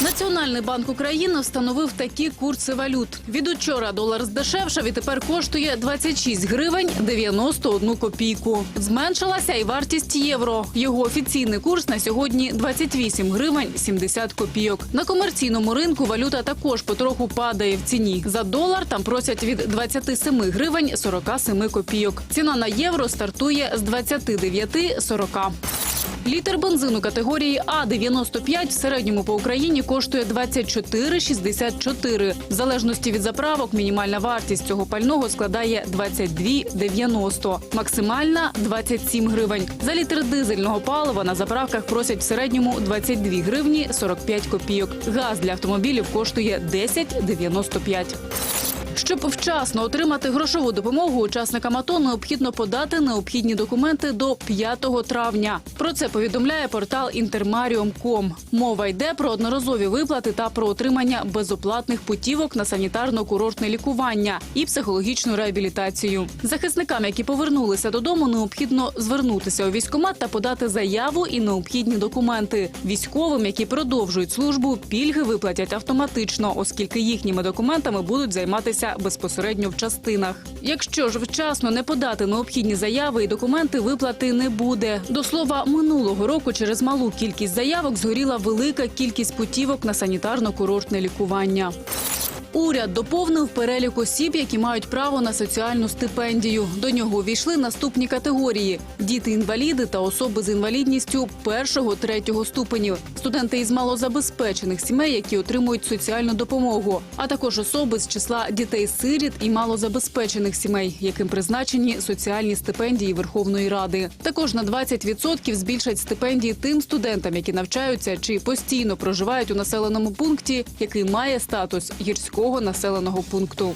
Національний банк України встановив такі курси валют. Від учора долар здешевшав і тепер коштує 26 гривень 91 копійку. Зменшилася і вартість євро. Його офіційний курс на сьогодні 28 гривень 70 копійок. На комерційному ринку валюта також потроху падає в ціні. За долар там просять від 27 гривень 47 копійок. Ціна на євро стартує з 29,40. Літр бензину категорії А95 в середньому по Україні коштує 24,64. В залежності від заправок мінімальна вартість цього пального складає 22,90. Максимальна 27 гривень. За літр дизельного палива на заправках просять в середньому 22 гривні 45 копійок. Газ для автомобілів коштує 10,95. Щоб вчасно отримати грошову допомогу учасникам АТО, необхідно подати необхідні документи до 5 травня. Про це повідомляє портал Інтермаріум.ком. Мова йде про одноразові виплати та про отримання безоплатних путівок на санітарно-курортне лікування і психологічну реабілітацію. Захисникам, які повернулися додому, необхідно звернутися у військкомат та подати заяву і необхідні документи. Військовим, які продовжують службу, пільги виплатять автоматично, оскільки їхніми документами будуть займатися безпосередньо в частинах. Якщо ж вчасно не подати необхідні заяви і документи, виплати не буде. До слова, минулого року через малу кількість заявок згоріла велика кількість путівок на санітарно-курортне лікування. Уряд доповнив перелік осіб, які мають право на соціальну стипендію. До нього увійшли наступні категорії: діти-інваліди та особи з інвалідністю першого третього ступенів, студенти із малозабезпечених сімей, які отримують соціальну допомогу, а також особи з числа дітей-сиріт і малозабезпечених сімей, яким призначені соціальні стипендії Верховної Ради. Також на 20% збільшать стипендії тим студентам, які навчаються чи постійно проживають у населеному пункті, який має статус гірського населеного пункту.